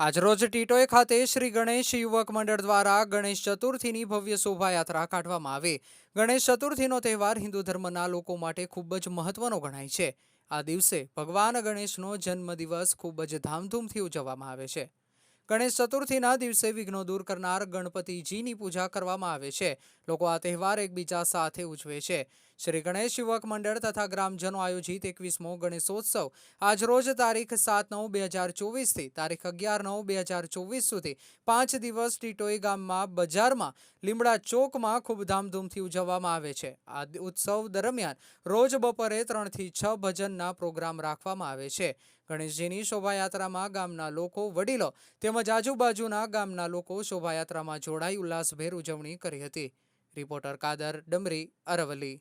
આજરોજ ટીટોય ખાતે શ્રી ગણેશ યુવક મંડળ દ્વારા ગણેશ ચતુર્થીની ભવ્ય શોભાયાત્રા કાઢવામાં આવે. ગણેશ ચતુર્થીનો તહેવાર હિન્દુ ધર્મના લોકો માટે ખૂબ જ મહત્વનો ગણાય છે. આ દિવસે ભગવાન ગણેશનો જન્મદિવસ ખૂબ જ ધામધૂમથી ઉજવવામાં આવે છે. ગણેશ ચતુર્થીના દિવસે વિઘ્નો દૂર કરનાર ગણપતિજીની પૂજા કરવામાં આવે છે. લોકો આ તહેવાર એકબીજા સાથે ઉજવે છે. શ્રી ગણેશ યુવક મંડળ તથા ગ્રામજનો આયોજિત એકવીસમો ગણેશોત્સવ આજરોજ તારીખ સાત નવ બે હજાર ચોવીસથી તારીખ અગિયાર નવ બે હજાર ચોવીસ સુધી પાંચ દિવસ ટીટોઈ ગામમાં બજારમાં લીમડા ચોકમાં ખૂબ ધામધૂમથી ઉજવવામાં આવે છે. આ ઉત્સવ દરમિયાન રોજ બપોરે ત્રણથી છ ભજનના પ્રોગ્રામ રાખવામાં આવે છે. ગણેશજીની શોભાયાત્રામાં ગામના લોકો, વડીલો તેમજ આજુબાજુના ગામના લોકો શોભાયાત્રામાં જોડાઈ ઉલ્લાસભેર ઉજવણી કરી હતી. રિપોર્ટર કાદર ડમરી, અરવલ્લી.